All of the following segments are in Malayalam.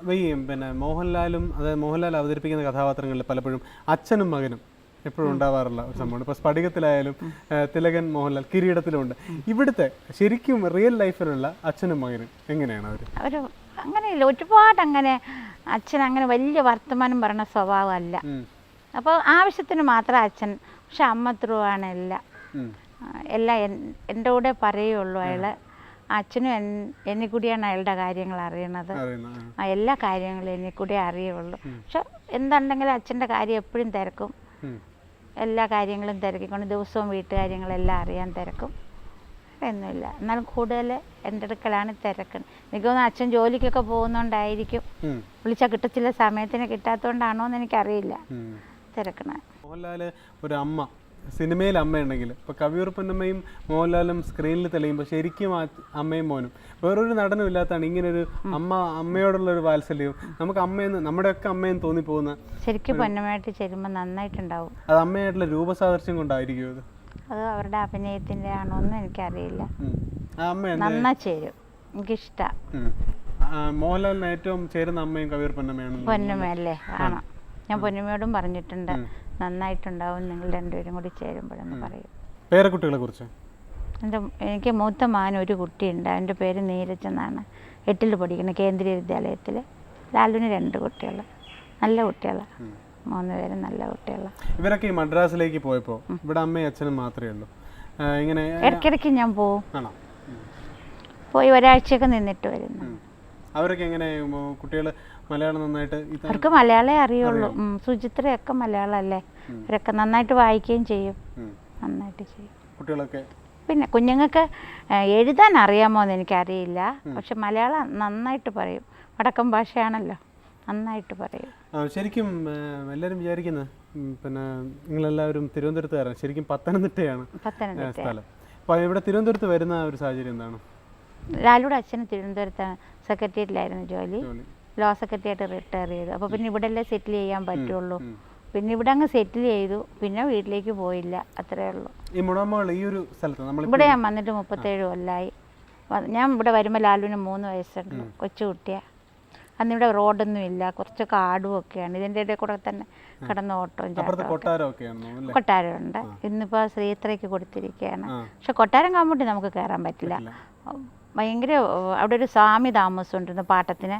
അപ്പോൾ ഈ പിന്നെ മോഹൻലാലും അതായത് മോഹൻലാൽ അവതരിപ്പിക്കുന്ന കഥാപാത്രങ്ങളിൽ പലപ്പോഴും അച്ഛനും മകനും എപ്പോഴും ഉണ്ടാവാറുള്ള ഒരു സംഭവമാണ്. ഇപ്പോൾ സ്ഫടികത്തിലായാലും തിലകൻ മോഹൻലാൽ കിരീടത്തിലുമുണ്ട്. ഇവിടുത്തെ ശരിക്കും റിയൽ ലൈഫിലുള്ള അച്ഛനും മകനും എങ്ങനെയാണ് അവർ അവർ അങ്ങനെയില്ല. ഒരുപാട് അങ്ങനെ അച്ഛൻ അങ്ങനെ വലിയ വർത്തമാനം പറയുന്ന സ്വഭാവമല്ല. അപ്പോൾ ആവശ്യത്തിന് മാത്രം അച്ഛൻ പക്ഷെ അമ്മ ത്രൂ ആണ് എല്ലാം എല്ലാം എൻ- എന്റെ കൂടെ പറയുള്ളൂ അയാൾ അച്ഛനും എന്നെ കൂടിയാണ് അയാളുടെ കാര്യങ്ങൾ അറിയണത്. എല്ലാ കാര്യങ്ങളും എന്നെ കൂടെ അറിയുള്ളൂ പക്ഷെ എന്തുണ്ടെങ്കിലും അച്ഛന്റെ കാര്യം എപ്പോഴും തിരക്കും. എല്ലാ കാര്യങ്ങളും തിരക്കിക്കൊണ്ട് ദിവസവും വീട്ടുകാര്യങ്ങളെല്ലാം അറിയാൻ തിരക്കും. ഒന്നുമില്ല എന്നാലും കൂടുതൽ എന്റെ അടുക്കലാണ് തിരക്ക്. എനിക്ക് തോന്നുന്നു അച്ഛൻ ജോലിക്കൊക്കെ പോകുന്നോണ്ടായിരിക്കും. വിളിച്ചാൽ കിട്ടത്തില്ല സമയത്തിന് കിട്ടാത്തതുകൊണ്ടാണോ എന്ന് എനിക്കറിയില്ല. തിരക്കണ. മോഹൻലാൽ ഒരു അമ്മ. സിനിമയിൽ അമ്മയുണ്ടെങ്കിൽ. ഇപ്പോൾ കവിയൂർപ്പന്നമ്മയും മോഹൻലാലും സ്ക്രീനിൽ തെളിയുമ്പോൾ ശരിക്കും ആ അമ്മയും മോനും. വേറൊരു നടനും ഇല്ലാത്തതാണ് ഇങ്ങനൊരു അമ്മ അമ്മയോടുള്ള ഒരു വാത്സല്യവും. നമുക്ക് അമ്മയെന്ന് നമ്മുടെയൊക്കെ അമ്മയെന്ന് തോന്നിപ്പോകുന്ന ശരിക്കും പൊന്നമ്മയായിട്ട് ചേരുമ്പോൾ നന്നായിട്ടുണ്ടാവും. അത് അമ്മയായിട്ടുള്ള രൂപസാദൃശ്യം കൊണ്ടായിരിക്കും അത് അത് അവരുടെ അഭിനയത്തിന്റെ ആണോ എന്ന് എനിക്കറിയില്ല. നന്നാ ചേരും. എനിക്കിഷ്ട. മോഹൻലാലിന് ഏറ്റവും ചേരുന്ന അമ്മയും കവിയൂർപ്പന്നമ്മയാണ് പൊന്നമ്മയല്ലേ? ആണോ. ഞാൻ പൊന്നമ്മയോടും പറഞ്ഞിട്ടുണ്ട്. നന്നായിട്ടുണ്ടാവും. നിങ്ങൾ രണ്ടുപേരും കൂടി ചേരുമ്പോഴെന്ന് പറയും. പേരക്കുട്ടികളെ കുറിച്ച് എന്റെ എനിക്ക് മൂത്ത മകൻ ഒരു കുട്ടിയുണ്ട്. അവന്റെ പേര് നീരജ് എന്നാണ് എട്ടിൽ പഠിക്കുന്ന കേന്ദ്രീയ വിദ്യാലയത്തിൽ. ലാലുവിന് രണ്ട് കുട്ടികൾ നല്ല കുട്ടികളാണ് മൂന്ന് പേരും നല്ല കുട്ടികളാണ് ഇവരൊക്കെ ഈ മദ്രാസിലേക്ക് പോയപ്പോൾ ഇവിടെ അമ്മയും അച്ഛനും മാത്രമേ ഉള്ളൂ. ഇങ്ങനെ ഇടയ്ക്കിടയ്ക്ക് ഞാൻ പോവും. പോയി ഒരാഴ്ചയൊക്കെ നിന്നിട്ട് വരുന്നു. അവരൊക്കെ എങ്ങനെ കുട്ടികൾ മലയാളം നന്നായിട്ട് അവർക്ക് മലയാളേ അറിയുള്ളൂ. സുചിത്രയൊക്കെ മലയാളമല്ലേ? അവരൊക്കെ നന്നായിട്ട് വായിക്കുകയും ചെയ്യും. നന്നായിട്ട് ചെയ്യും. കുട്ടികളൊക്കെ? പിന്നെ കുഞ്ഞുങ്ങൾക്ക് എഴുതാൻ അറിയാമോ എന്ന് എനിക്കറിയില്ല. പക്ഷെ മലയാളം നന്നായിട്ട് പറയും. വടക്കൻ ഭാഷയാണല്ലോ. നന്നായിട്ട് പറയും. ശരിക്കും എല്ലാരും എല്ലാവരും വിചാരിക്കുന്നത് പിന്നെ നിങ്ങളെല്ലാവരും തിരുവനന്തപുരത്തുകാരാണ്. ശരിക്കും പത്തനംതിട്ടയാണ് സ്ഥലം. അപ്പോൾ ഇവിടെ തിരുവനന്തപുരത്ത് വരുന്ന ഒരു സാഹചര്യം എന്താണ്? ലാലുടെ അച്ഛന് തിരുവനന്തപുരത്താണ് സെക്രട്ടേറിയറ്റിലായിരുന്നു ജോലി. ലോ സെക്രട്ടറി ആയിട്ട് റിട്ടയർ ചെയ്തു. അപ്പോൾ പിന്നെ ഇവിടെ അല്ലേ സെറ്റിൽ ചെയ്യാൻ പറ്റുള്ളൂ. പിന്നെ ഇവിടെ അങ്ങ് സെറ്റിൽ ചെയ്തു. പിന്നെ വീട്ടിലേക്ക് പോയില്ല. അത്രേ ഉള്ളൂ. ഈ മുടമകൾ ഈ ഒരു സ്ഥലത്ത് നമ്മൾ ഇവിടെ ഞാൻ വന്നിട്ട് മുപ്പത്തേഴ് കൊല്ലായി. ഞാൻ ഇവിടെ വരുമ്പോൾ ലാലുവിന് മൂന്ന് വയസ്സുണ്ട്. കൊച്ചു അന്ന് ഇവിടെ റോഡൊന്നും ഇല്ല. കുറച്ച് കാടും ഒക്കെയാണ്. ഇതിന്റെ ഇടയിൽ കൂടെ തന്നെ കിടന്ന് ഓട്ടവും കൊട്ടാരം ഉണ്ട് ഇന്നിപ്പോൾ ശ്രീത്രയ്ക്ക് കൊടുത്തിരിക്കുകയാണ് പക്ഷെ കൊട്ടാരം കമ്മുട്ടി നമുക്ക് കയറാൻ പറ്റില്ല. ഭയങ്കര അവിടെ ഒരു സ്വാമി താമസമുണ്ടെന്ന് പാട്ടത്തിന്.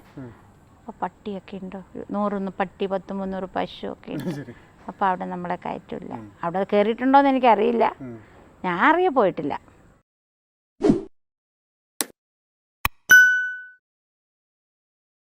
അപ്പോൾ പട്ടിയൊക്കെ ഉണ്ട്. നൂറൊന്ന് പട്ടി പത്ത് മുന്നൂറ് പശു ഒക്കെ ഉണ്ട്. അപ്പോൾ അവിടെ നമ്മളെ കയറ്റില്ല. അവിടെ കയറിയിട്ടുണ്ടോയെന്ന് എനിക്കറിയില്ല. ഞാൻ അറിയ പോയിട്ടില്ല.